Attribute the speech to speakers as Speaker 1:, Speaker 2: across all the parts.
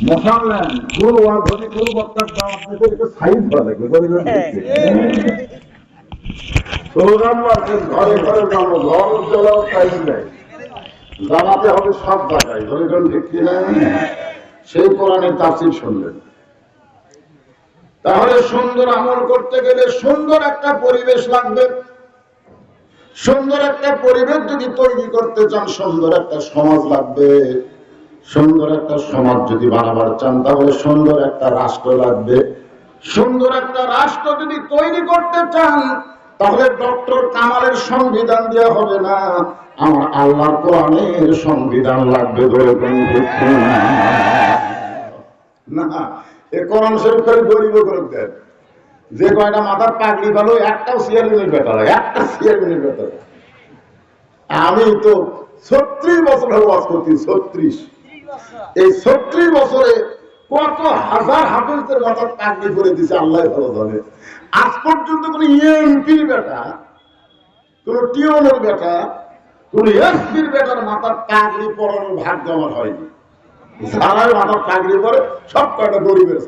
Speaker 1: ঠিক কিনা? আর ধনী গুরু বক্তার দাওয়াত দিতে একটু সাইড করা লাগবে গরিবের স্লোগান মারছেন ঘরে ঘরে যাব ঘর উজ্জ্বলাও টাইম নেই। জানাতে হবে সব জায়গায় গরিবের ভিত্তি নেই। সেই কোরআনের তাফসির শুনলেন। তাহলে সুন্দর আমল করতে গেলে সুন্দর একটা পরিবেশ লাগবে। সুন্দর একটা পরিবেশ যদি তৈরি করতে চান সুন্দর একটা সমাজ লাগবে। সুন্দর একটা সমাজ যদি বানাবার চান, তাহলে সুন্দর একটা রাষ্ট্র লাগবে। সুন্দর একটা রাষ্ট্র যদি তৈরি করতে চান, তাহলে ডক্টর কামালের সংবিধান দেওয়া হবে না। আমার আল্লাহ কোরআনের সংবিধান লাগবে যে কয়টা মাথার পাগড়ি ভালো একটা আমি তো ছত্রিশ বছর বাস করছি, ছত্রিশ। এই ছত্রিশ বছরে কত হাজার হাফিজদের মাথার পাগড়ি করে দিছে আল্লাহ ভালো জানে। আজ পর্যন্ত কোন এমপির বেটা কোন টিওনের বেটা কোন এসপির বেটার মাথার ভাগ্য আমার হয়নি। মাথার পরে সব কয়টা গরিবের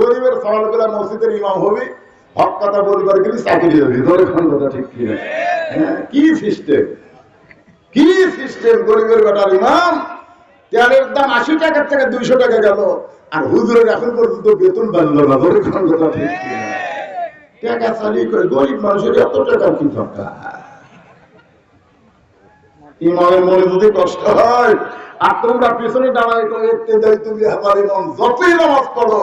Speaker 1: গরিবের সওয়ালগুলা মসজিদের ইমাম হবে হক কথা চাকরি হবে ধরে ঠিক হ্যাঁ, কি সিস্টেম কি সিস্টেম গরিবের বেটার ইমাম তেলের দাম আশি টাকার থেকে দুইশো টাকা গেল। আর হুজুরের এখন পর্যন্ত বেতন বাড়লো না, ধরে টাকা চালিয়ে করে গরিব মানুষের এত টাকার কি দরকার? ইমামের মনে যদি কষ্ট হয়, আর তোমরা পিছনে দাঁড়ায় তুমি আমার ইমাম যতই নামাজ পড়ো,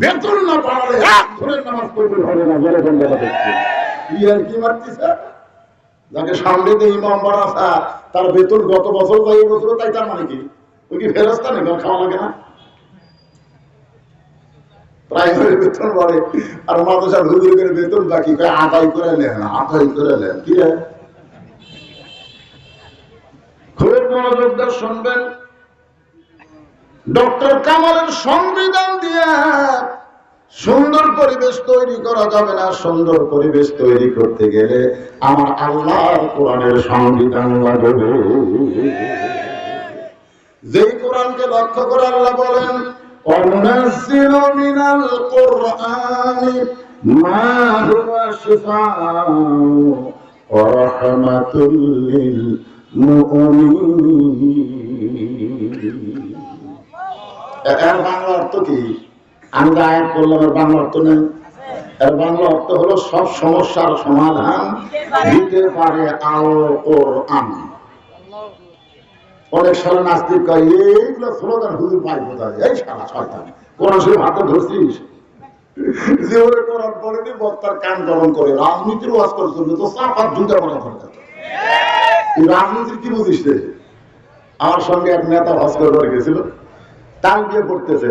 Speaker 1: বেতন না পাড়ালে এক ধরে নামাজ পড়বে হবে না কথা দেখছি কি আর কি মারতিছে? যাকে সামনে দিয়ে ইমাম বাড়াসা তার বেতন গত বছর বা এই বছর তাই, তার মানে কি? ওই কি ফেরস্তা নেই খাওয়া লাগে না? প্রাইমারি বেতন বাড়ে, আর মাদ্রাসার হুজুরের বেতন বাকি করে আদায় করে নেন, আদায় করে নেন, কি খুব মনোযোগ শুনবেন। ডক্টর কামালের সংবিধান দিয়ে সুন্দর পরিবেশ তৈরি করা যাবে না। সুন্দর পরিবেশ তৈরি করতে গেলে আমার আল্লাহ কোরআনের সংবিধান লাগবে। যেই কোরআনকে লক্ষ্য করে আল্লাহ বলেন অনাসিল বাংলা অর্থ কি? আমি যে আয়াত করলাম এর বাংলা অর্থ নেই। এর বাংলা অর্থ হলো সব সমস্যার সমাধান দিতে পারে আল কোরআন। অনেক সারা নাস্তিক এইগুলো স্লোগান হুজুর পাই কোথায়? এই সারা শয়তান ধরছিস? পড়েনি, বক্তার কান গরম করে, রাজনীতির ওয়াজ করে চলবে তো আর জুতা রাজনীতির কি বুঝিস আমার সঙ্গে এক নেতা ভাস্কর করে গেছিল, তাল দিয়ে পড়তেছে।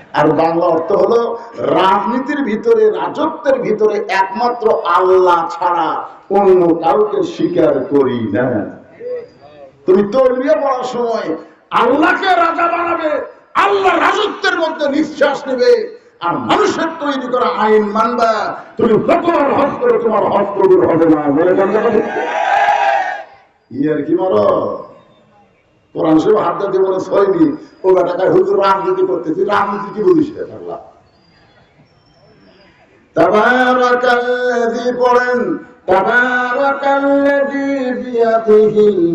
Speaker 1: আর বাংলা অর্থ হলো রাজনীতির ভিতরে, রাজত্বের ভিতরে একমাত্র আল্লাহ ছাড়া অন্য কাউকে স্বীকার করি না। তুমি তলবিয়া পড়ার সময় আল্লাহকে রাজা বানাবে, আল্লাহ রাজত্বের মধ্যে নিঃশ্বাস নেবে আর মানুষের তৈরি করা আইন মানবা, তুমি যতবার হজ তোমার কবুল হবে না ইয়ার কি মারো কোরআন শরীফ হাত দিয়ে বলে ছয়নি ও হুজুর রাজনীতি করতেছি, রাজনীতি কি বুঝিস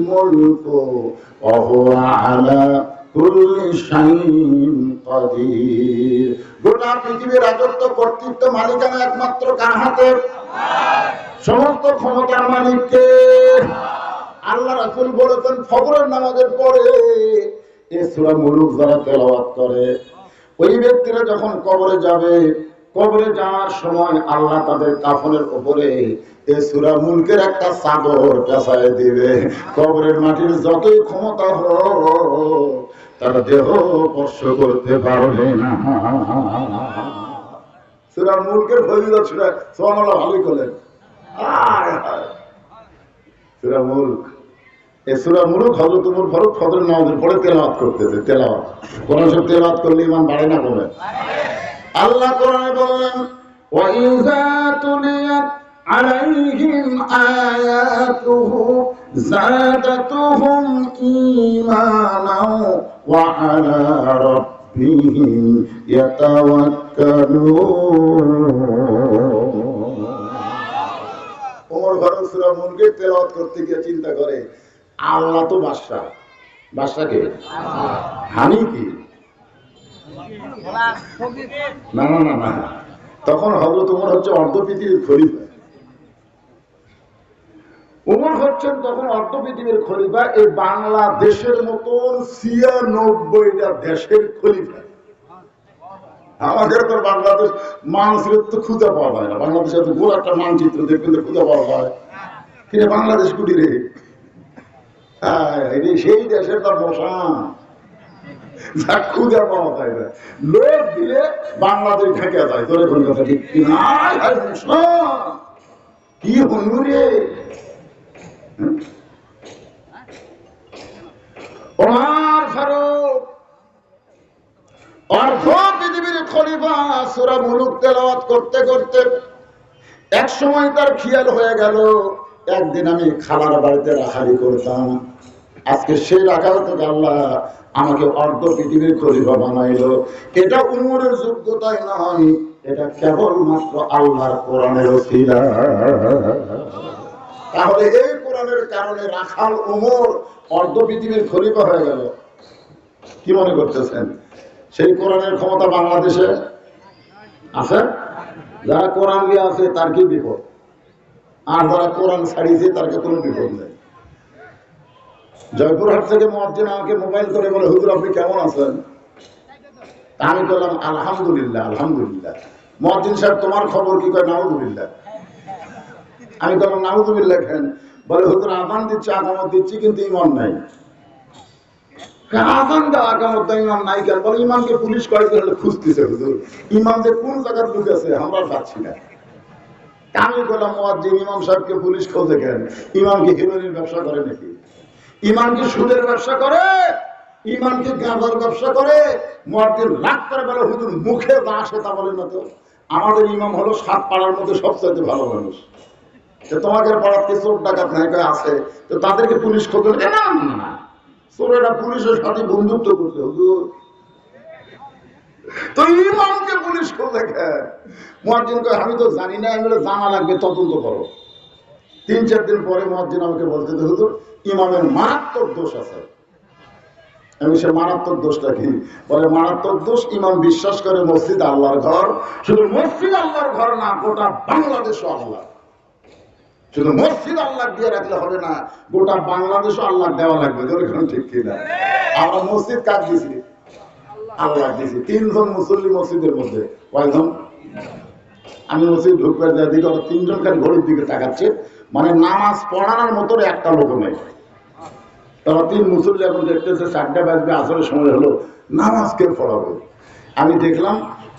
Speaker 1: মুলকু গোটা পৃথিবীর রাজত্ব কর্তৃত্ব মালিকানা একমাত্র কার হাতে? সমস্ত ক্ষমতার মালিককে। আল্লাহ রাসূল বলেছেন, ফজরের নামাজের পরে এ সূরা মুলুক যারা তেলাওয়াত করে, ওই ব্যক্তিরা যখন কবরে যাবে, কবরে যাওয়ার সময় আল্লাহ তাদের কাফনের উপরে সূরা একটা চাদর পেঁচায় দিবে। কবরের মাটির যতই ক্ষমতা হোক, তারা দেহ স্পর্শ করতে পারবে না। সূরা মুলকের ফজিলত সূরা সুবহানাল্লাহ ভালোই করলেন হায় মুলক এই ফরক ফজর পরে করতেছে কোন সব করলে ইমান বাড়ে না কমে? আল্লাহ কোরআনে বললেন তুলিয়াত আলাইহিম আয়াতুহু ওয়া আলা রাব্বিহিম ইয়াতাওয়াক্কালুন। ওমর ফারুক করতে গিয়ে চিন্তা করে আল্লাহ তো বাদশা বাদশা কে? হানি কি? না না না না। তখন হজরত উমর হচ্ছে অর্ধ পৃথিবীর উমর হচ্ছেন তখন অর্ধ পৃথিবীর খলিফা এই বাংলাদেশের মতন ছিয়ানব্বইটা দেশের খলিফা। আমাদের তো বাংলাদেশ মানচিত্র তো খুঁজে পাওয়া যায় না। বাংলাদেশে তো গোল একটা মানচিত্র দেখবেন খুঁজে পাওয়া যায়। কিন্তু বাংলাদেশ কুটি রে এই যে সেই দেশের তার মশান যা পাওয়া যায় না লোক দিলে বাংলাদেশ ঢেকে যায়। তোর এখন কথা ঠিক কি না? আয়, আয়, মশান। কি হনু রে? হুম? ফারুক অর্ধ পৃথিবীর খলিফা সূরা মুলুক তেলাওয়াত করতে করতে এক সময় তার খেয়াল হয়ে গেল। একদিন আমি খালার বাড়িতে রাখারি করতাম। আজকে সেই রাখাল থেকে আল্লাহ আমাকে অর্ধ পৃথিবীর খলিফা বানাইলো। এটা উমরের যোগ্যতাই নয়, এটা কেবলমাত্র আল্লাহর কোরআনের তাহলে এই কোরআনের কারণে রাখাল উমর অর্ধ পৃথিবীর খলিফা হয়ে গেল। কি মনে করতেছেন? সেই কোরআনের ক্ষমতা বাংলাদেশে আছে? যারা কোরআন আছে, তার কি বিপদ? আর যারা কোরআন ছাড়িয়েছে তার কি কোনো বিপদ নেই। জয়পুরহাট থেকে মহাজিন আমাকে মোবাইল করে বলে, হুজুর, আপনি কেমন আছেন? আমি বললাম, আলহামদুলিল্লাহ আলহামদুলিল্লাহ। মহাজিন সাহেব, তোমার খবর কি? কয় নাউদুলিল্লাহ আমি বললাম নাউদুবিল্লাহ খেন বলে, হুজুর আদান দিচ্ছি, আগামত দিচ্ছি, কিন্তু ইমান নাই। আদান দেওয়া, আগামত ইমাম নাই কেন? বলে ইমানকে পুলিশ হলে খুঁজতেছে, হুজুর। ইমান যে কোন জায়গার লোক আছে, আমরা পাচ্ছি না। আমি বললাম মোয়াজ্জিন, ইমাম সাহেবকে পুলিশ খোঁজে কেন? ইমামকে হিরোইনের ব্যবসা করে নাকি? ইমামকে সুদের ব্যবসা করে? ইমামকে গাঁজার ব্যবসা করে? মোয়াজ্জিন লাখ করে বলে, হুজুর, মুখে যা আসে তা বলে না তো। আমাদের ইমাম হলো সাত পাড়ার মধ্যে সবচেয়ে ভালো মানুষ। তো তোমাদের পাড়াতে চোর ডাকাত নাই আছে? তো তাদেরকে পুলিশ খোঁজে না না। চোরেরা পুলিশের সাথে বন্ধুত্ব করছে, হুজুর। তো ইমামকে পুলিশ খোঁজে খায় মহাজিন কয়, আমি তো জানি না। আমি জানা লাগবে, তদন্ত করো। তিন চার দিন পরে মহাজিন আমাকে বলতে হুজুর, ইমামের মারাত্মক দোষ আছে। আমি সে মারাত্মক দোষটা কি? বলে, মারাত্মক দোষ, ইমাম বিশ্বাস করে মসজিদ আল্লাহর ঘর। শুধু মসজিদ আল্লাহর ঘর না, গোটা বাংলাদেশও আল্লাহ। শুধু মসজিদ আল্লাহ দিয়ে রাখলে হবে না, গোটা বাংলাদেশও আল্লাহ দেওয়া লাগবে। ঠিক কিনা আমরা মসজিদ কাজ দিছি। তিনজন মুসল্লি মসজিদের মধ্যে। আমি মসজিদ ঢুকবার দেওয়ার দিকে ওরা তিনজন ঘড়ির দিকে তাকাচ্ছে। মানে নামাজ পড়ানোর মতো একটা লোক নেই। তারা তিন মুসল্লি এখন দেখতেছে, চারটা বাজবে, আসরের সময় হলো। নামাজ কে পড়াবে? আমি দেখলাম,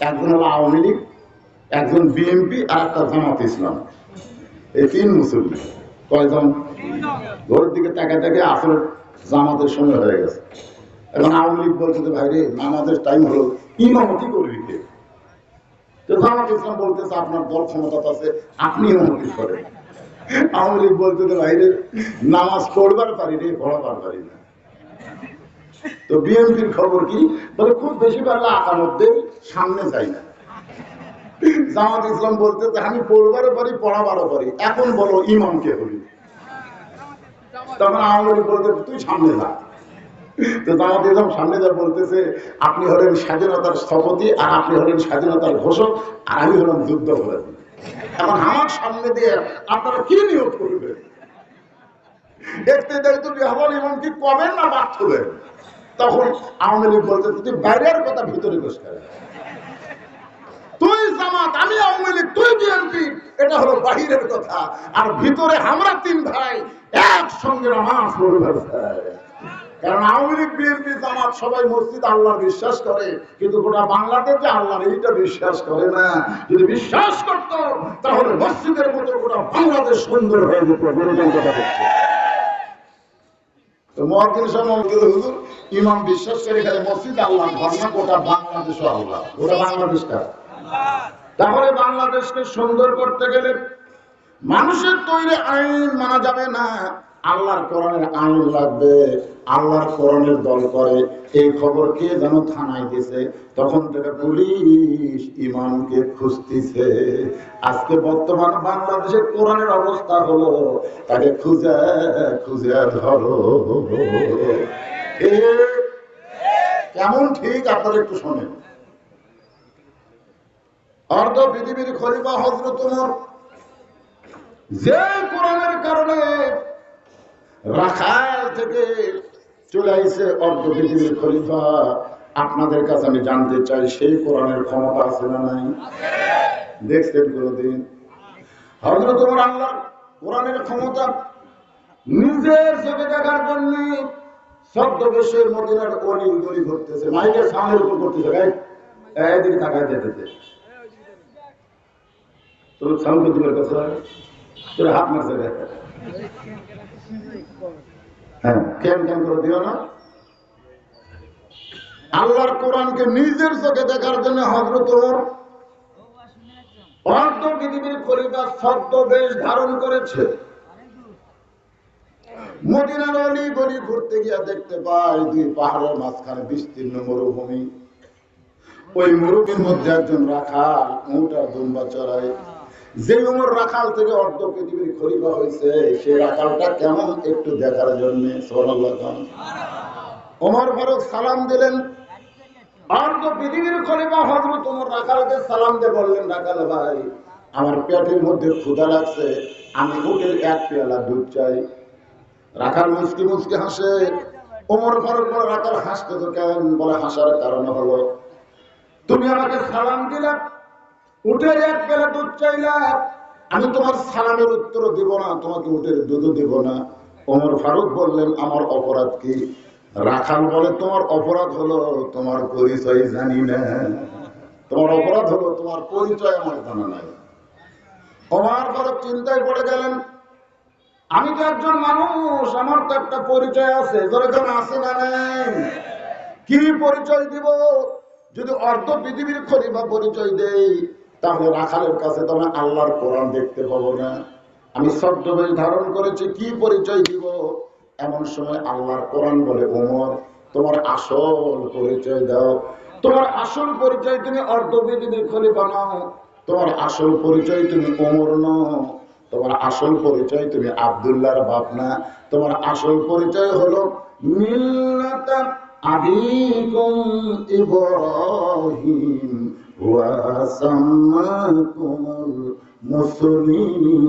Speaker 1: একজন হলো আওয়ামী লীগ, একজন বিএনপি আর একটা জামাত ইসলাম। এই তিন মুসল্লি। কয়জন? ঘরের দিকে তাকে তাকে আসরের জামাতের সময় হয়ে গেছে। এখন আওয়ামী বলছে যে, ভাই রে নামাজের টাইম হলো। ইমামতি করবি কে জামাত ইসলাম বলতেছে, আপনার দল ক্ষমতা আছে আপনি ইমামতি করেন। আওয়ামী বলতে, যে, ভাই নামাজ পড়বার পারি রে, পড়াবার পারি না। তো বিএনপির খবর কি? বলে, খুব বেশি পারলে আকার সামনে যাই না। জামাত ইসলাম বলতে, যে, আমি পড়বারও পারি, পড়াবারও পারি। এখন বলো ইমামকে হবি তখন আওয়ামী বলতে, তুই সামনে যা। স্বাধীনতার স্বাধীনতার ঘোষক আর আমি হলাম যুদ্ধ এখন আমার সামনে দিয়ে আপনারা কি নিয়োগ করবেন? দেখতে দেখতে কবেন না তখন আওয়ামী লীগ তুই বাইরের কথা ভিতরে বসে তুই জামাত, আমি আওয়ামী লীগ, তুই বিএনপি, এটা হলো বাহিরের কথা। আর ভিতরে আমরা তিন ভাই, একসঙ্গে পড়বে কারণ আওয়ামী লীগ, বিএনপি, জামাত সবাই মসজিদ আল্লাহ বিশ্বাস করে, কিন্তু গোটা বাংলাদেশে আল্লাহর এইটা বিশ্বাস করে না। যদি বিশ্বাস করত, তাহলে মসজিদের মতো গোটা বাংলাদেশ সুন্দর হয়ে যেত কথা করছে আল্লাহ। আল্লাহ করতে গেলে মানুষের তৈরি আইন মানা যাবে না। আল্লাহর কোরআনের আইন লাগবে, আল্লাহর কোরআনের দল করে। এই খবর কে যেন থানায় দিছে? তখন থেকে পুলিশ ইমামকে খুঁজতেছে। আজকে বর্তমান বাংলাদেশের কোরআনের অবস্থা হলো, তাকে খুঁজে খুঁজে ধরো। কেমন ঠিক? আপনারা একটু শোনেন। অর্ধ পৃথিবীর খলিফা হজরত যে কোরআনের কারণে রাখাল থেকে চলে আইছে অর্ধ পৃথিবীর খলিফা। আপনাদের কাছে আমি জানতে চাই, সেই কোরআনের ক্ষমতা আছে না নাই? দেখছেন কোনদিন? উমর আল্লাহ কোরআনের ক্ষমতা নিজের চোখে দেখার জন্য ছদ্মবেশের মদিনার অলি গলি ঘুরতেছে। সামনের উপর করতেছে গাই এদিকে যেতেছে তোর সামনে দিবের কথা? তোর হাত মারছে হ্যাঁ আল্লাহর কোরআনকে নিজের চোখে দেখার জন্য হজরত অর্ধ পৃথিবীর পরিবার শব্দ বেশ ধারণ করেছে। মরুভূমি। ওই মরুভূমির মধ্যে একজন রাখাল উঁট দুম্বা চড়ায়। যে উমর রাখাল থেকে অর্ধ পৃথিবীর খরিফা হয়েছে, সেই রাখালটা কেমন একটু দেখার জন্য ওমর ফারুক সালাম দিলেন। অর্ধ পৃথিবীর খলিফা হজরত ওমর রাখালকে সালাম দিয়ে বললেন, রাখাল ভাই, আমার পেটের মধ্যে ক্ষুধা লাগছে, আমি উটের এক পেয়ালা দুধ চাই। রাখাল মুসকি মুসকি হাসে। ওমর ফারুক বলে, রাখাল, হাসতে তো কেন বলে, হাসার কারণ হলো, তুমি আমাকে সালাম দিলা উটের এক বেলা দুধ চাইলা। আমি তোমার সালামের উত্তর দিব না, তোমাকে উটের দুধও দিব না। ওমর ফারুক বললেন, আমার অপরাধ কি? রাখাল বলে, তোমার অপরাধ হলো তোমার পরিচয় জানি না। তোমার অপরাধ হলো তোমার পরিচয় আমার জানা নাই। ওমর ফারুক চিন্তায় পড়ে গেলেন? আমি তো একজন মানুষ, আমার তো একটা পরিচয় আছে। যেরকম আছে না নাই। কি পরিচয় দিব? যদি অর্ধ পৃথিবীর খলিফা পরিচয় দেই তাহলে রাখালের কাছে তো আমি আল্লাহর কোরআন দেখতে পাবো না। আমি ছদ্মবেশ ধারণ করেছি, কি পরিচয় দিব? এমন সময় আল্লাহর কোরআন বলে, ওমর, তোমার আসল পরিচয় দাও। তোমার আসল পরিচয় তুমি অর্ধ পৃথিবীর খলিফা নাও। তোমার আসল পরিচয় তুমি ওমর নও। তোমার আসল পরিচয় তুমি আবদুল্লাহর বাপ না। তোমার আসল পরিচয় হলো মিল্লাতা আবিকুম ইব্রাহিম। সাম্মাকুমুল মুসলিমিন